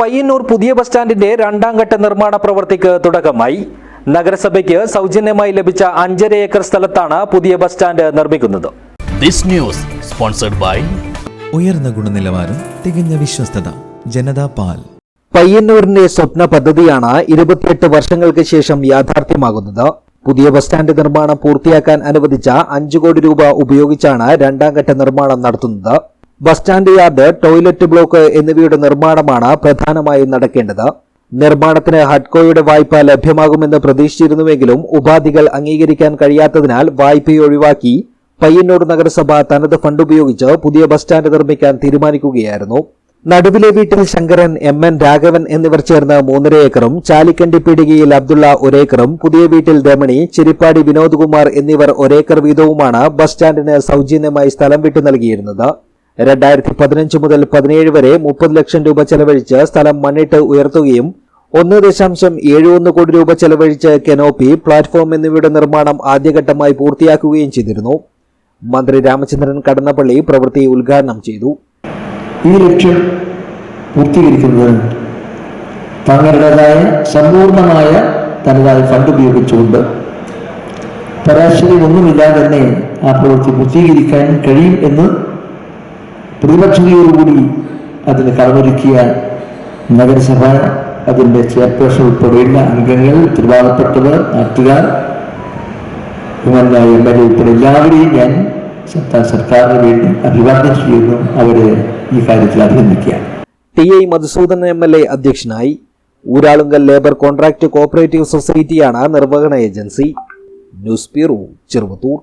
പയ്യന്നൂർ പുതിയ ബസ് സ്റ്റാൻഡിന്റെ രണ്ടാം ഘട്ട നിർമ്മാണ പ്രവൃത്തിക്ക് തുടക്കമായി. നഗരസഭയ്ക്ക് സൗജന്യമായി ലഭിച്ച അഞ്ചര ഏക്കർ സ്ഥലത്താണ് പുതിയ ബസ് സ്റ്റാൻഡ് നിർമ്മിക്കുന്നത്. This news sponsored by ഉയർന്ന ഗുണനിലവാരം തികഞ്ഞ വിശ്വസ്തത ജനതാ പാൽ. പയ്യന്നൂരിന്റെ സ്വപ്ന പദ്ധതിയാണ് ഇരുപത്തിയെട്ട് വർഷങ്ങൾക്ക് ശേഷം യാഥാർത്ഥ്യമാകുന്നത്. പുതിയ ബസ് സ്റ്റാൻഡ് നിർമ്മാണം പൂർത്തിയാക്കാൻ അനുവദിച്ച അഞ്ചു കോടി രൂപ ഉപയോഗിച്ചാണ് രണ്ടാം ഘട്ട നിർമ്മാണം നടത്തുന്നത്. Bus stand yard toilet block എന്നിവയുടെ നിർമ്മാണമാണ് പ്രധാനമായും നടക്കേണ്ടത്. നിർമ്മാണത്തിന് ഹഡ്കോയുടെ വായ്പ ലഭ്യമാകുമെന്ന് പ്രതീക്ഷിച്ചിരുന്നുവെങ്കിലും ഉപാധികൾ അംഗീകരിക്കാൻ കഴിയാത്തതിനാൽ വായ്പ ഒഴിവാക്കി പയ്യന്നൂർ നഗരസഭ തനത് ഫണ്ട് ഉപയോഗിച്ച് പുതിയ ബസ് സ്റ്റാൻഡ് നിർമ്മിക്കാൻ തീരുമാനിക്കുകയായിരുന്നു. നടുവിലെ വീട്ടിൽ ശങ്കരൻ എം എൻ രാഘവൻ എന്നിവർ ചേർന്ന് മൂന്നര ഏക്കറും ചാലിക്കണ്ടി പീടികയിൽ അബ്ദുള്ള ഒരേക്കറും പുതിയ വീട്ടിൽ രമണി ചിരിപ്പാടി വിനോദ്കുമാർ എന്നിവർ ഒരേക്കർ വീതവുമാണ് ബസ് സ്റ്റാൻഡിന് സൗജന്യമായി സ്ഥലം വിട്ടു നൽകിയിരുന്നത്. രണ്ടായിരത്തി പതിനഞ്ച് മുതൽ പതിനേഴ് വരെ മുപ്പത് ലക്ഷം രൂപ ചെലവഴിച്ച് സ്ഥലം മണ്ണിട്ട് ഉയർത്തുകയും ഒന്ന് ദശാംശം ഏഴ് ഒന്ന് കോടി രൂപ ചെലവഴിച്ച് കെനോപ്പി പ്ലാറ്റ്ഫോം എന്നിവയുടെ നിർമ്മാണം ആദ്യഘട്ടമായി പൂർത്തിയാക്കുകയും ചെയ്തിരുന്നു. മന്ത്രി രാമചന്ദ്രൻ കടന്നപ്പള്ളി പ്രവൃത്തി ഉദ്ഘാടനം ചെയ്തു. ഈ ലക്ഷ്യം പൂർത്തീകരിക്കുന്നതിന് തങ്ങളുടേതായ സമ്പൂർണമായ തനതായ ഫണ്ട് ഉപയോഗിച്ചുകൊണ്ട് പരാശരി ഒന്നുമില്ലാതെ തന്നെ ആ പ്രവൃത്തി പൂർത്തീകരിക്കാൻ കഴിയും എന്ന് പ്രതിപക്ഷതയോടുകൂടി അതിന് കളമൊരുക്കിയ നഗരസഭ അതിന്റെ ചെയർപേഴ്സൺ ഉൾപ്പെടെയുള്ള അംഗങ്ങൾ തിരുവാതപ്പെട്ടവർ നാട്ടുകാർ ബഹുമാനായ എം എൽ എ ഉൾപ്പെടെ എല്ലാവരെയും ഞാൻ സർക്കാരിന് വേണ്ടി അഭിവാദ്യം ചെയ്യുന്നു. അവരെ ഈ കാര്യത്തിൽ അഭിനന്ദിക്കുകയാണ്. T I Madhusudan M L A അധ്യക്ഷനായി ഊരാളുങ്കൽ ലേബർ കോൺട്രാക്ട് കോഓപ്പറേറ്റീവ് സൊസൈറ്റിയാണ് നിർവഹണ ഏജൻസി. News bureau Cheruvathur.